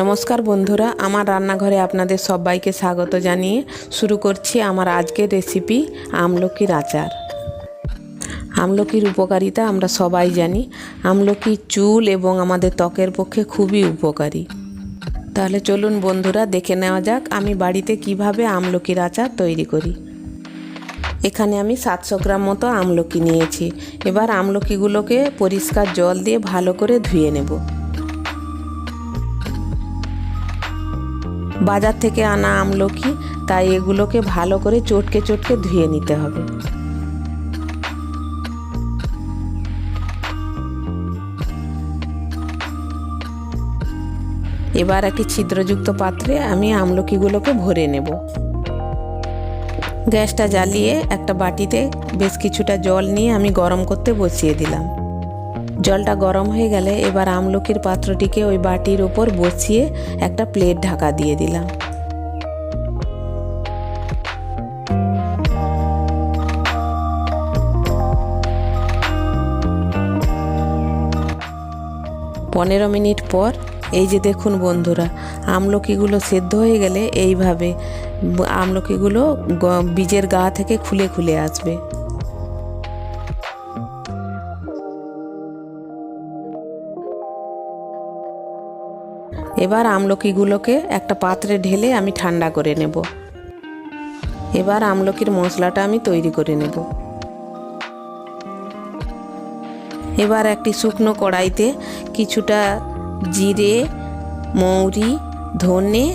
নমস্কার বন্ধুরা, আমার রান্নাঘরে আপনাদের সবাইকে স্বাগত জানিয়ে শুরু করছি আমার আজকের রেসিপি আমলকির আচার। আমলকির উপকারিতা আমরা সবাই জানি। আমলকি চুল এবং আমাদের ত্বকের পক্ষে খুবই উপকারী। তাহলে চলুন বন্ধুরা, দেখে নেওয়া যাক আমি বাড়িতে কীভাবে আমলকির আচার তৈরি করি। এখানে আমি সাতশো গ্রাম মতো আমলকি নিয়েছি। এবার আমলকিগুলোকে পরিষ্কার জল দিয়ে ভালো করে ধুয়ে নেব। বাজার থেকে আনা আমলকি, তাই এগুলোকে ভালো করে চটকে চটকে ধুয়ে নিতে হবে। এবার একটি ছিদ্রযুক্ত পাত্রে আমি আমলকিগুলোকে ভরে নেব। গ্যাসটা জ্বালিয়ে একটা বাটিতে বেশ কিছুটা জল নিয়ে আমি গরম করতে বসিয়ে দিলাম। জলটা গরম হয়ে গেলে এবার আমলকির পাত্রটিকে ওই বাটির ওপর বসিয়ে একটা প্লেট ঢাকা দিয়ে দিলাম। পনেরো মিনিট পর, এই যে দেখুন বন্ধুরা, আমলকিগুলো সেদ্ধ হয়ে গেলে এইভাবে আমলকিগুলো বীজের গা থেকে খুলে খুলে আসবে। এবার আমলকিগুলোকে একটা পাত্রে ঢেলে আমি ঠান্ডা করে নেব। এবার আমলকির মশলাটা আমি তৈরি করে নেব। এবার একটি শুকনো কড়াইতে কিছুটা জিরে, মৌরি, ধনে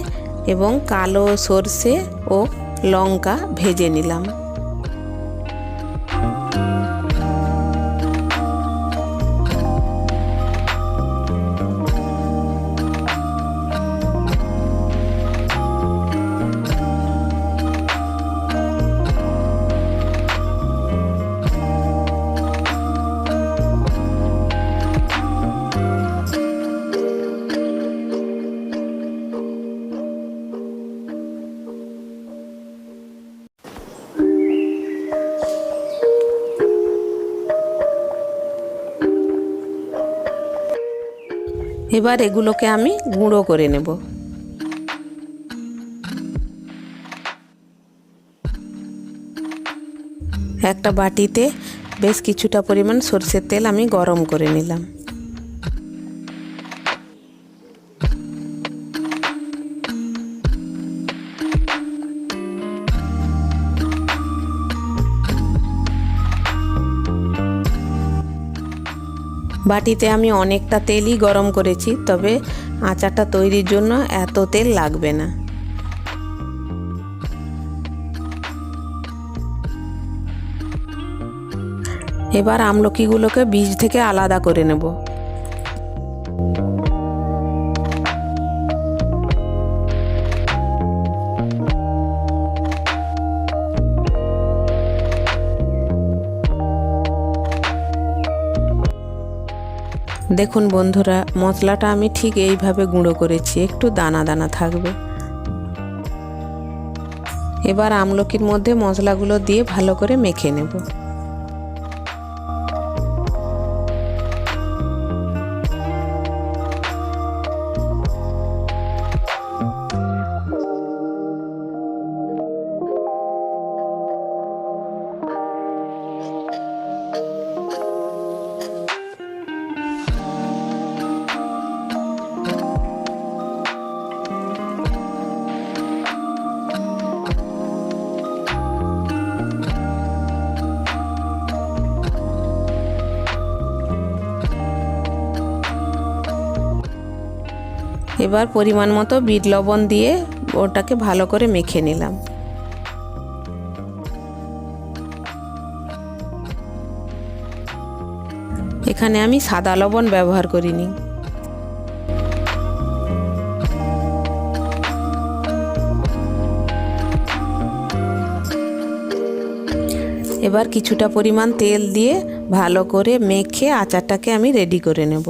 এবং কালো সর্ষে ও লঙ্কা ভেজে নিলাম। এবার এগুলোকে আমি গুঁড়ো করে নেব। একটা বাটিতে বেশ কিছুটা পরিমাণ সর্ষের তেল আমি গরম করে নিলাম। বাটিতে আমি অনেকটা তেলই গরম করেছি, তবে আচারটা তৈরির জন্য এত তেল লাগবে না। এবার আমলকিগুলোকে বীজ থেকে আলাদা করে নেব। দেখুন বন্ধুরা, মশলাটা আমি ঠিক এইভাবে গুঁড়ো করেছি, একটু দানা দানা থাকবে। এবার আমলকির মধ্যে মশলাগুলো দিয়ে ভালো করে মেখে নেব। এবার পরিমাণ মতো বিট লবণ দিয়ে ওটাকে ভালো করে মেখে নিলাম। এখানে আমি সাদা লবণ ব্যবহার করিনি। এবার কিছুটা পরিমাণ তেল দিয়ে ভালো করে মেখে আচারটাকে আমি রেডি করে নেব।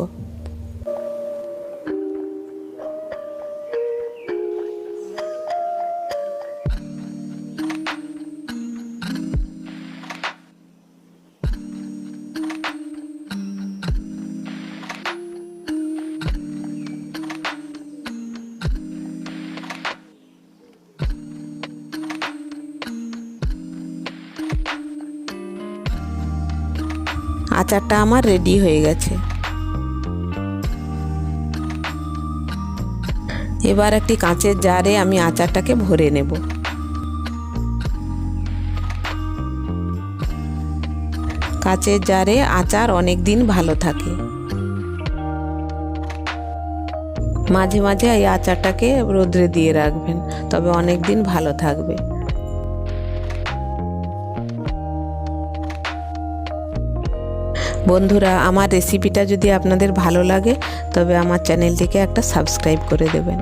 আচারটা আমার রেডি হয়ে গেছে। এবার একটি কাঁচের জারে আমি আচারটাকে ভরে নেব। কাঁচের জারে আচার অনেক দিন ভালো থাকে। মাঝে মাঝে এই আচারটাকে রোদ্রে দিয়ে রাখবেন, তবে অনেক দিন ভালো থাকবে। বন্ধুরা আমার রেসিপিটা যদি আপনাদের ভালো লাগে তবে আমার চ্যানেলটিকে একটা সাবস্ক্রাইব করে দেবেন।